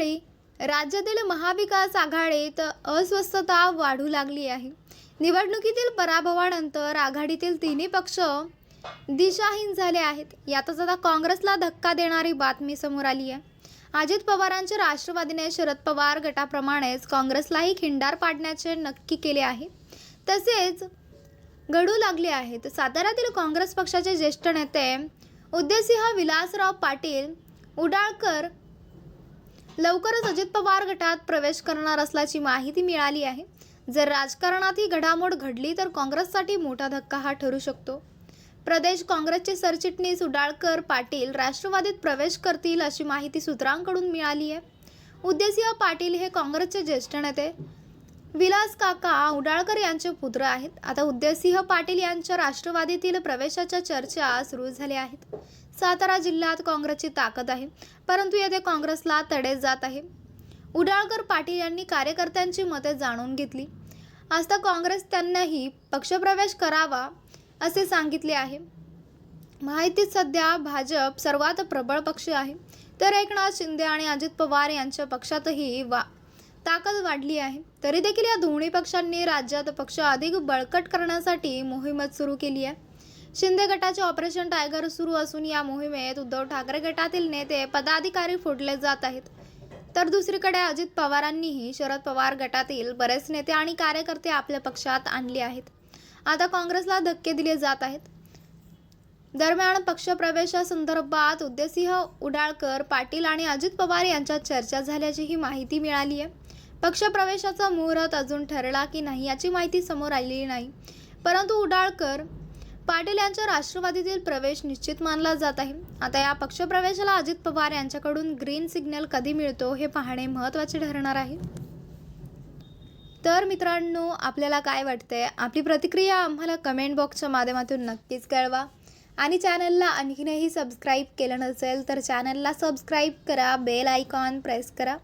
मंडळी राज्यातील महाविकास आघाडीत अस्वस्थता वाढू लागली आहे. निवडणुकीतील पराभवानंतर आघाडीतील तिन्ही पक्ष दिशाहीन झाले आहेत. यातच आता काँग्रेसला धक्का देणारी बातमी समोर आली आहे. अजित पवारांच्या राष्ट्रवादीने शरद पवार गटाप्रमाणेच काँग्रेसलाही खिंडार पाडण्याचे नक्की केले आहे. तसेच घडू लागले आहेत. साताऱ्यातील काँग्रेस पक्षाचे ज्येष्ठ नेते उदयसिंह विलासराव पाटील उडाळकर लवकरच अजित पवार गटात प्रवेश करणार असल्याची माहिती मिळाली आहे. जर राजकारणात ही घडामोड घडली तर काँग्रेससाठी मोठा धक्का हा ठरू शकतो. प्रदेश काँग्रेसचे सरचिटणीस उडाळकर पाटील राष्ट्रवादीत प्रवेश करतील अशी माहिती सूत्रांकडून मिळाली आहे. उदयसिंह पाटील हे काँग्रेसचे ज्येष्ठ नेते. विलास काका उडाळकर यांचे पुत्र आहेत. आता उदयसिंह पाटील यांच्या राष्ट्रवादीतील प्रवेशाच्या चर्चा सुरू झाल्या आहेत. सातारा जिल्ह्यात काँग्रेसची ताकद आहे परंतु येथे काँग्रेसला तडे जात आहे. उडाळकर पाटील यांनी कार्यकर्त्यांची मते जाणून घेतली. आता काँग्रेस त्यांनाही पक्षप्रवेश करावा असे सांगितले आहे. माहितीत सध्या भाजप सर्वात प्रबळ पक्ष आहे. तर एकनाथ शिंदे आणि अजित पवार यांच्या पक्षातही वा ताकद वाढली आहे. तरी देखील या दोन्ही पक्षांनी राज्यात पक्ष अधिक बळकट करण्यासाठी मोहीमच सुरू केली आहे. शिंदे गटाचे ऑपरेशन टायगर सुरू असून या मोहिमेत उद्धव ठाकरे गटातील नेते पदाधिकारी फोडले जात आहेत. तर दुसरीकडे अजित पवारांनीही शरद पवार गटातील बरेच नेते आणि कार्यकर्ते आपल्या पक्षात आणले आहेत. आता काँग्रेसला धक्के दिले जात आहेत. दरम्यान पक्षप्रवेशासंदर्भात उदयसिंह उडाळकर पाटील आणि अजित पवार यांच्यात चर्चा झाल्याची ही माहिती मिळाली आहे. पक्षप्रवेशाचा मुहूर्त अजून ठरला की नाही याची माहिती समोर आलेली नाही. परंतु उडाळकर पाटील यांच्या राष्ट्रवादीतील प्रवेश निश्चित मानला जात आहे. आता या पक्षप्रवेशाला अजित पवार यांच्याकडून ग्रीन सिग्नल कधी मिळतो हे पाहणे महत्त्वाचे ठरणार आहे. तर मित्रांनो आपल्याला काय वाटतंय? आपली प्रतिक्रिया आम्हाला कमेंट बॉक्सच्या माध्यमातून नक्कीच कळवा. आणि चॅनलला आणखीनही सबस्क्राईब केलं नसेल तर चॅनलला सबस्क्राईब करा बेल आयकॉन प्रेस करा.